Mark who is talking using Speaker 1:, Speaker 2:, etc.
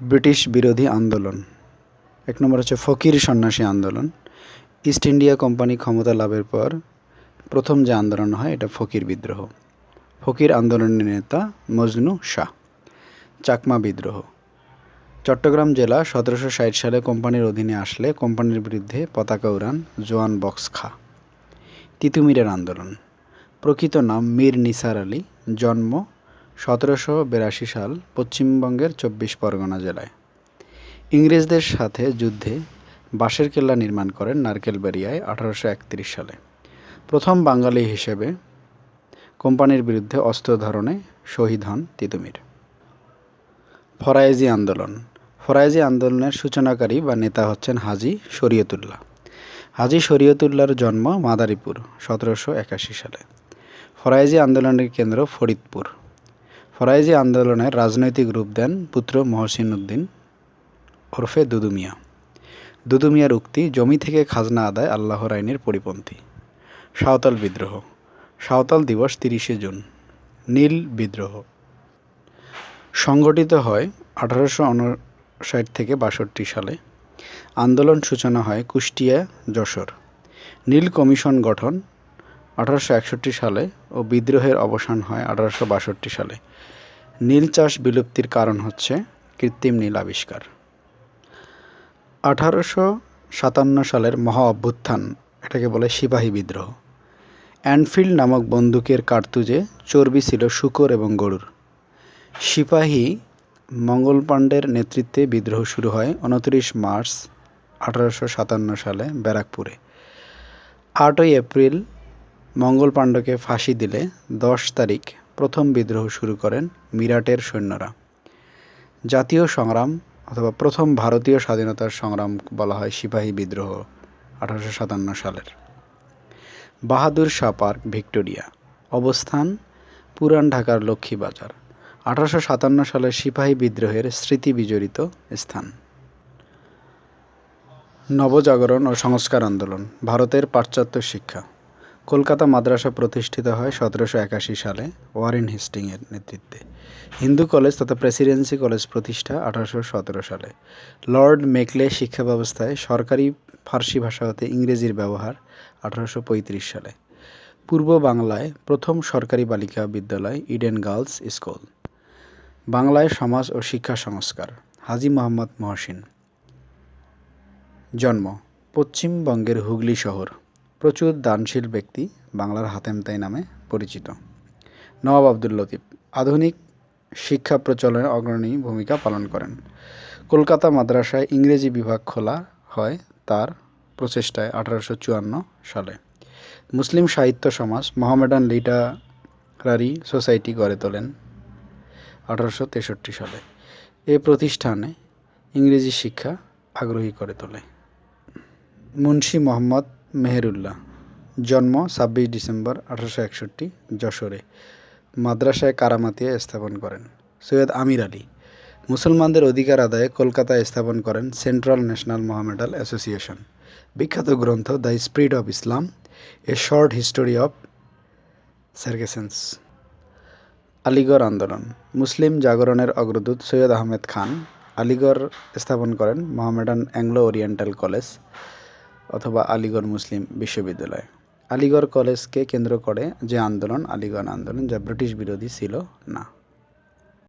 Speaker 1: British বিরোধী আন্দোলন। এক নম্বর হচ্ছে ফকির সন্ন্যাসী আন্দোলন। ইস্ট ইন্ডিয়া কোম্পানি ক্ষমতা লাভের পর প্রথম যে আন্দোলন হয়, এটা ফকির বিদ্রোহ। ফকির আন্দোলনের নেতা মজনু শাহ, চাকমা বিদ্রোহ। চট্টগ্রাম জেলা সতেরোশো ষাট সালে কোম্পানির অধীনে আসলে কোম্পানির বিরুদ্ধে পতাকা উড়ান জোয়ান বক্স খা। তিতুমিরের আন্দোলন। প্রকৃত নাম মীর নিসার আলী, জন্ম সতেরোশো বিরাশি সাল পশ্চিমবঙ্গের চব্বিশ পরগনা জেলায়। ইংরেজদের সাথে যুদ্ধে বাঁশের কেল্লা নির্মাণ করেন নারকেলবেরিয়ায় আঠারোশো একত্রিশ সালে। প্রথম বাঙালি হিসেবে কোম্পানির বিরুদ্ধে অস্ত্র ধারণে শহীদ হন তিতুমির। ফরায়েজি আন্দোলন। ফরায়েজি আন্দোলনের সূচনাকারী বা নেতা হচ্ছেন হাজি শরীয়তুল্লাহ। হাজি শরীয়তুল্লাহর জন্ম মাদারীপুর, সতেরোশো একাশি সালে। ফরায়েজি আন্দোলনের কেন্দ্র ফরিদপুর। ফরায়েজি আন্দোলনের রাজনৈতিক রূপ দেন পুত্র মহসিন উদ্দিন ওরফে দুদুমিয়া দুদুমিয়ার উক্তি, জমি থেকে খাজনা আদায় আল্লাহর আইনের পরিপন্থী। সাঁওতাল বিদ্রোহ। সাঁওতাল দিবস তিরিশে জুন। নীল বিদ্রোহ। সংগঠিত হয় আঠারোশো উনষাট থেকে বাষট্টি সালে। আন্দোলন সূচনা হয় কুষ্টিয়া, যশোর। নীল কমিশন গঠন আঠারোশো একষট্টি সালে ও বিদ্রোহের অবসান হয় আঠারোশো বাষট্টি সালে। নীল চাষ বিলুপ্তির কারণ হচ্ছে কৃত্রিম নীল আবিষ্কার। আঠারোশো সাতান্ন সালের মহা অভ্যুত্থান, এটাকে বলে সিপাহী বিদ্রোহ। অ্যানফিল্ড নামক বন্দুকের কার্তুজে চর্বি ছিল শুকর এবং গরুর। সিপাহী মঙ্গল পাণ্ডের নেতৃত্বে বিদ্রোহ শুরু হয় উনত্রিশ মার্চ আঠারোশো সাতান্ন সালে ব্যারাকপুরে। আটই এপ্রিল মঙ্গল পাণ্ডকে ফাঁসি দিলে দশ তারিখ প্রথম বিদ্রোহ শুরু করেন মিরাটের সৈন্যরা। জাতীয় সংগ্রাম অথবা প্রথম ভারতীয় স্বাধীনতার সংগ্রাম বলা হয় সিপাহী বিদ্রোহ আঠারোশো সাতান্ন সালের। Bahadur Shah park, Victoria. অবস্থান, পুরান ঢাকার লক্ষ্মীবাজার। আঠারোশো সাতান্ন সালের সিপাহী বিদ্রোহের স্মৃতি বিজড়িত স্থান। নবজাগরণ ও সংস্কার আন্দোলন, ভারতের পাশ্চাত্য শিক্ষা। কলকাতা মাদ্রাসা প্রতিষ্ঠিত হয় সতেরোশো একাশি সালে ওয়ারেন হেস্টিংয়ের নেতৃত্বে। হিন্দু কলেজ তথা প্রেসিডেন্সি কলেজ প্রতিষ্ঠা আঠারোশো সতেরো সালে। লর্ড মেকলে শিক্ষা ব্যবস্থায় সরকারি ফার্সি ভাষা হতে ইংরেজির ব্যবহার আঠারোশো পঁয়ত্রিশ সালে। পূর্ব বাংলায় প্রথম সরকারি বালিকা বিদ্যালয় ইডেন গার্লস স্কুল। বাংলায় সমাজ ও শিক্ষা সংস্কার। হাজি মোহাম্মদ মহসিন। জন্ম পশ্চিমবঙ্গের হুগলি শহর। প্রচুর দানশীল ব্যক্তি বাংলার হাতেমতাই নামে পরিচিত। নবাব আব্দুল লতিফ আধুনিক শিক্ষা প্রচলনে অগ্রণী ভূমিকা পালন করেন। কলকাতা মাদ্রাসায় ইংরেজি বিভাগ খোলা হয় তার প্রচেষ্টায় আঠারোশো চুয়ান্ন সালে। মুসলিম সাহিত্য সমাজ, মোহামেডান লিটারারি সোসাইটি গড়ে তোলেন আঠারোশো তেষট্টি সালে। এ প্রতিষ্ঠানে ইংরেজি শিক্ষা আগ্রহী করে তোলে। মুন্সি মোহাম্মদ মেহেরুল্লাহ। জন্ম ছাব্বিশ ডিসেম্বর আঠারোশো একষট্টি, যশোরে। মাদ্রাসায় কারামাতিয়া স্থাপন করেন সৈয়দ আমির আলী। মুসলমানদের অধিকার আদায়ে কলকাতায় স্থাপন করেন সেন্ট্রাল ন্যাশনাল মহামেডাল অ্যাসোসিয়েশন। বিখ্যাত গ্রন্থ the spirit of Islam, a short history of Saracens. Aligarh আন্দোলন, মুসলিম জাগরণের অগ্রদূত সৈয়দ আহমেদ খান। আলিগড় স্থাপন করেন মোহামেডান অ্যাংলো ওরিয়েন্টাল কলেজ। অথবা আলিগড় মুসলিম বিশ্ববিদ্যালয়। আলিগড় কলেজকে কেন্দ্র করে যে আন্দোলন, আলিগড় আন্দোলন, যা ব্রিটিশ বিরোধী ছিল না।